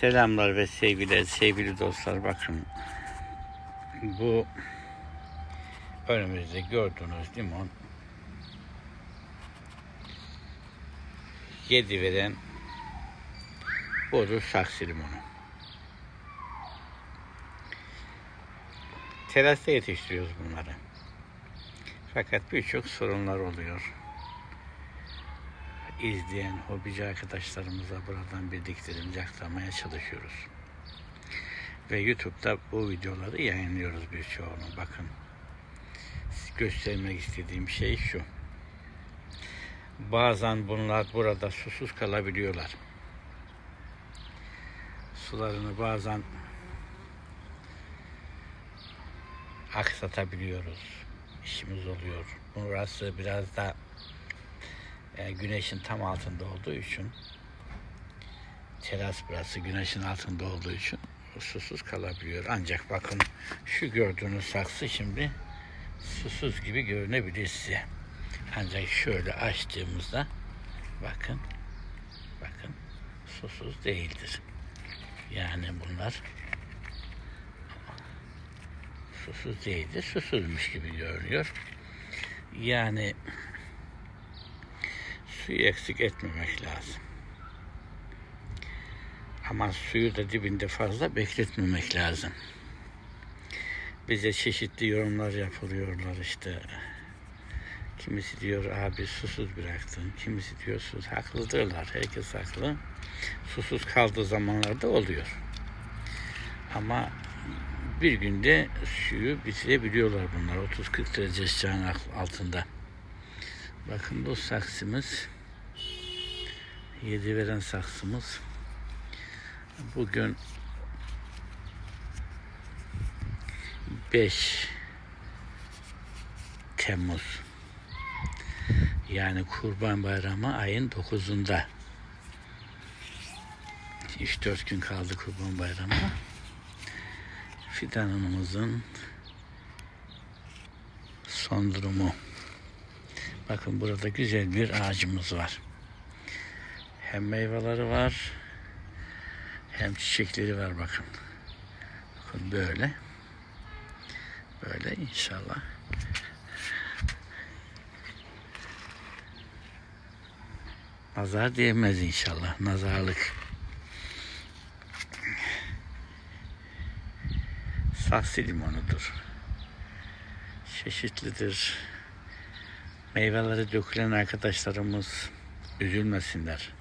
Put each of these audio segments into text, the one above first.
Selamlar ve sevgiler sevgili dostlar bakın bu önümüzde gördüğünüz limon yedi veren boru saksı limonu. Terasta yetiştiriyoruz bunları. Fakat birçok sorunlar oluyor. İzleyen hobici arkadaşlarımıza buradan bildiklerimizi aktarmaya çalışıyoruz. Ve YouTube'da bu videoları yayınlıyoruz birçoğunu. Bakın göstermek istediğim şey şu. Bazen bunlar burada susuz kalabiliyorlar. Sularını bazen aksatabiliyoruz. İşimiz oluyor. Burası biraz da e, güneşin tam altında olduğu için teras burası güneşin altında olduğu için susuz kalabiliyor. Ancak bakın şu gördüğünüz saksı şimdi susuz gibi görünebilir size. Ancak şöyle açtığımızda bakın bakın susuz değildir. Yani bunlar susuz değildir. Susuzmuş gibi görünüyor. Yani suyu eksik etmemek lazım. Ama suyu da dibinde fazla bekletmemek lazım. Bize çeşitli yorumlar yapılıyorlar işte. Kimisi diyor abi susuz bıraktın. Kimisi diyor sus. Haklıdırlar. Herkes haklı. Susuz kaldığı zamanlarda oluyor. Ama bir günde suyu bitirebiliyorlar bunlar. 30-40 derece sıcağın altında. Bakın bu saksımız yedi veren saksımız bugün 5 Temmuz. Yani Kurban Bayramı ayın 9'unda 3-4 gün kaldı Kurban Bayramı'na fidanımızın son durumu. Bakın burada güzel bir ağacımız var. Hem meyveleri var hem çiçekleri var bakın. Bakın böyle. Böyle inşallah. Nazar diyemez inşallah. Nazarlık. Saksı limonudur. Çeşitlidir meyveleri dökülen arkadaşlarımız üzülmesinler.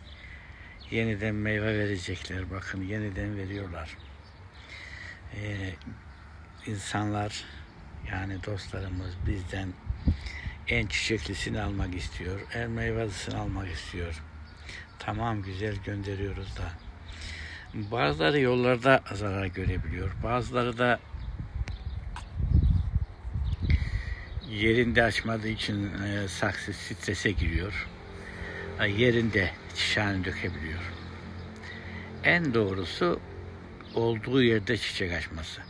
Yeniden meyve verecekler. Bakın yeniden veriyorlar. Ee, insanlar yani dostlarımız bizden en çiçeklisini almak istiyor. En meyvelisini almak istiyor. Tamam güzel gönderiyoruz da. Bazıları yollarda zarar görebiliyor. Bazıları da yerinde açmadığı için e, saksı strese giriyor. E, yerinde çiçeğini dökebiliyor. En doğrusu olduğu yerde çiçek açması.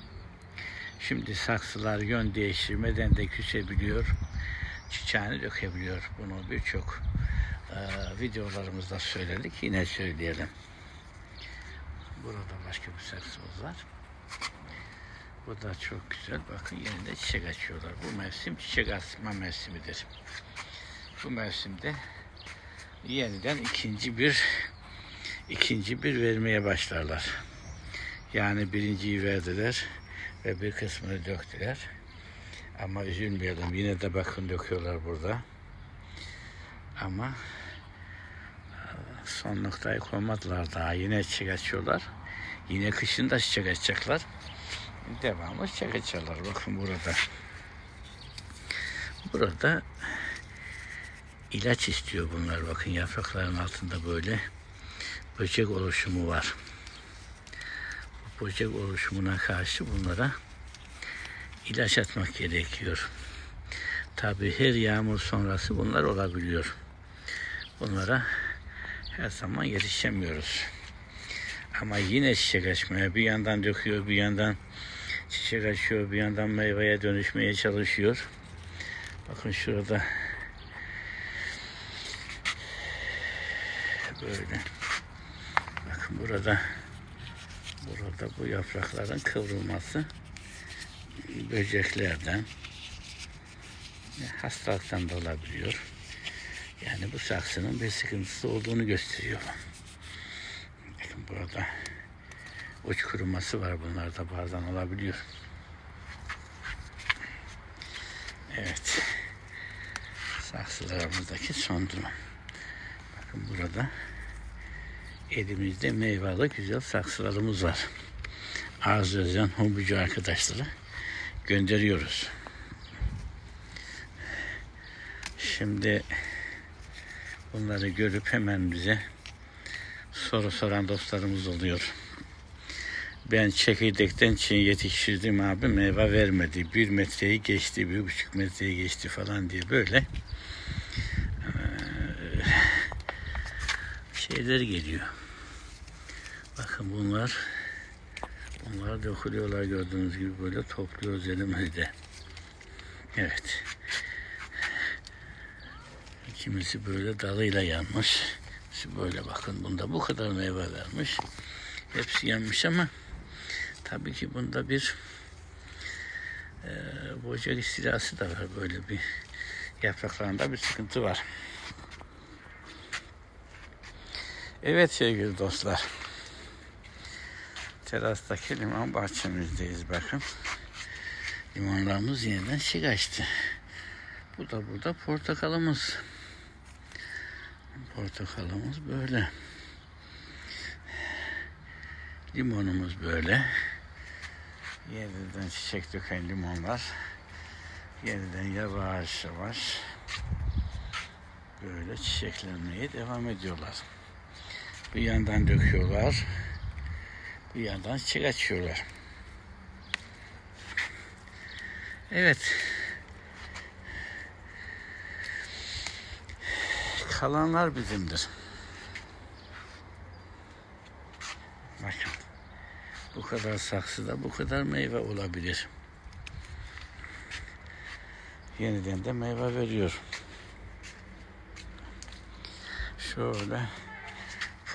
Şimdi saksılar yön değiştirmeden de küsebiliyor. Çiçeğini dökebiliyor. Bunu birçok e, videolarımızda söyledik. Yine söyleyelim. Burada başka bir saksımız var. Bu da çok güzel. Bakın yeniden çiçek açıyorlar. Bu mevsim çiçek açma mevsimidir. Bu mevsimde yeniden ikinci bir ikinci bir vermeye başlarlar. Yani birinciyi verdiler ve bir kısmını döktüler. Ama üzülmeyelim. Yine de bakın döküyorlar burada. Ama son noktayı koymadılar daha. Yine çiçek açıyorlar. Yine kışın da çiçek açacaklar devamlı çekeçalar. Bakın burada. Burada ilaç istiyor bunlar. Bakın yaprakların altında böyle böcek oluşumu var. Bu böcek oluşumuna karşı bunlara ilaç atmak gerekiyor. Tabi her yağmur sonrası bunlar olabiliyor. Bunlara her zaman yetişemiyoruz. Ama yine çiçek açmaya bir yandan döküyor bir yandan çiçek açıyor bir yandan meyveye dönüşmeye çalışıyor. Bakın şurada böyle. Bakın burada Burada bu yaprakların kıvrılması böceklerden hastalıktan da olabiliyor. Yani bu saksının bir sıkıntısı olduğunu gösteriyor. Bakın burada uç kuruması var. Bunlar da bazen olabiliyor. Evet. Saksılarımızdaki son durum. Bakın burada elimizde meyveli güzel saksılarımız var. Arzu eden hobici arkadaşlara gönderiyoruz. Şimdi bunları görüp hemen bize soru soran dostlarımız oluyor. Ben çekirdekten çiğ yetiştirdim abi meyve vermedi. Bir metreyi geçti, bir buçuk metreyi geçti falan diye böyle şeyler geliyor. Bakın bunlar bunlar dökülüyorlar gördüğünüz gibi böyle topluyoruz elimizde. Evet. Kimisi böyle dalıyla yanmış. Kimisi böyle bakın bunda bu kadar meyve vermiş. Hepsi yanmış ama tabii ki bunda bir e, böcek istilası da var. Böyle bir yapraklarında bir sıkıntı var. Evet sevgili dostlar. Terastaki limon bahçemizdeyiz bakın. Limonlarımız yeniden çiğ açtı. Bu da burada portakalımız. Portakalımız böyle. Limonumuz böyle. Yeniden çiçek döken limonlar. Yeniden yavaş yavaş böyle çiçeklenmeye devam ediyorlar. Bir yandan döküyorlar. Bir yandan çiçek açıyorlar. Evet. Kalanlar bizimdir. Bakın. Bu kadar saksıda bu kadar meyve olabilir. Yeniden de meyve veriyor. Şöyle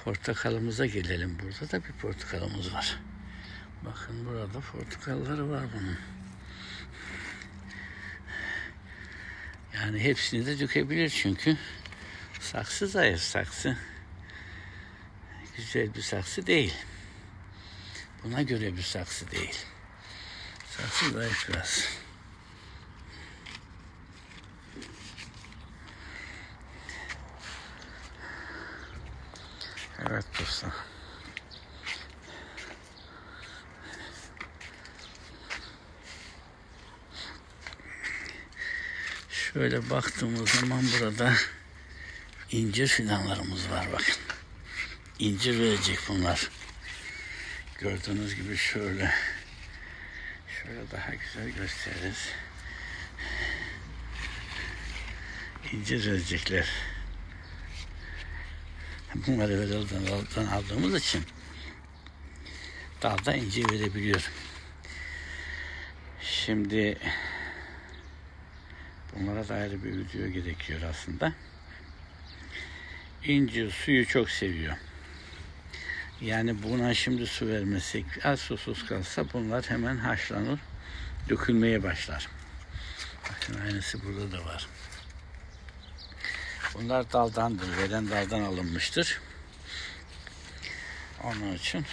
portakalımıza gelelim. Burada da bir portakalımız var. Bakın burada portakalları var bunun. Yani hepsini de dökebilir çünkü saksı zayıf saksı. Güzel bir saksı değil. Buna göre bir saksı değil. Saksı zayıf biraz. Evet dostlar. Şöyle baktığımız zaman burada incir fidanlarımız var bakın. İncir verecek bunlar. Gördüğünüz gibi şöyle şöyle daha güzel gösteririz. İncir verecekler. Bunları böyle daldan, aldığımız için dalda incir verebiliyor. Şimdi bunlara da ayrı bir video gerekiyor aslında. İncir suyu çok seviyor. Yani buna şimdi su vermesek az susuz kalsa bunlar hemen haşlanır, dökülmeye başlar. Bakın aynısı burada da var. Bunlar daldandır, veren daldan alınmıştır. Onun için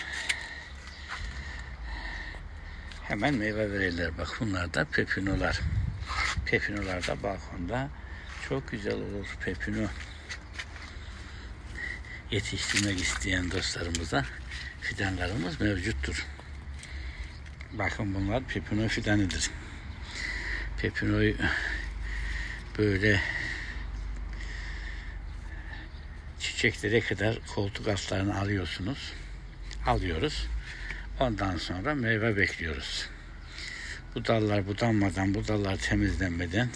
hemen meyve verirler. Bak bunlar da pepinolar. Pepinolar da balkonda çok güzel olur pepino yetiştirmek isteyen dostlarımıza fidanlarımız mevcuttur. Bakın bunlar pepino fidanıdır. Pepinoyu böyle çiçeklere kadar koltuk altlarını alıyorsunuz. Alıyoruz. Ondan sonra meyve bekliyoruz. Bu dallar budanmadan, bu dallar temizlenmeden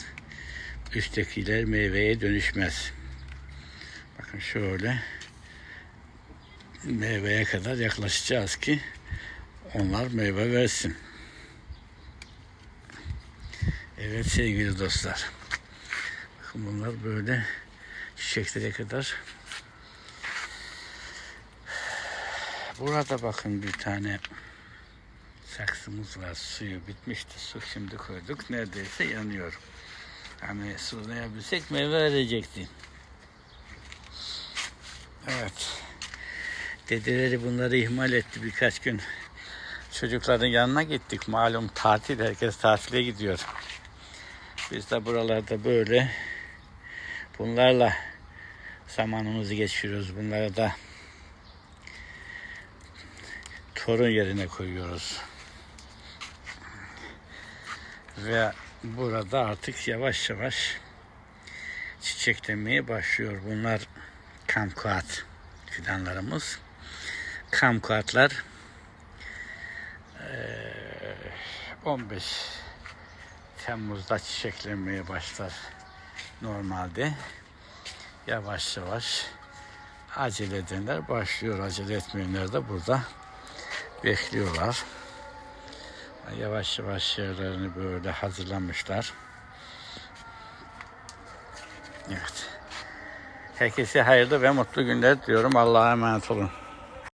üsttekiler meyveye dönüşmez. Bakın şöyle meyveye kadar yaklaşacağız ki onlar meyve versin. Evet sevgili dostlar. Bakın bunlar böyle çiçeklere kadar Burada bakın bir tane saksımız var. Suyu bitmişti. Su şimdi koyduk. Neredeyse yanıyor. Hani sulayabilsek meyve verecekti. Evet. Dedeleri bunları ihmal etti birkaç gün. Çocukların yanına gittik. Malum tatil. Herkes tatile gidiyor. Biz de buralarda böyle bunlarla zamanımızı geçiriyoruz. Bunları da torun yerine koyuyoruz. Ve burada artık yavaş yavaş çiçeklenmeye başlıyor. Bunlar kamkuat fidanlarımız. Kamkuatlar eee, 15 Temmuz'da çiçeklenmeye başlar normalde. Yavaş yavaş acele edenler başlıyor. Acele etmeyenler de burada bekliyorlar. Yavaş yavaş yerlerini böyle hazırlamışlar. Evet. Herkese hayırlı ve mutlu günler diyorum. Allah'a emanet olun.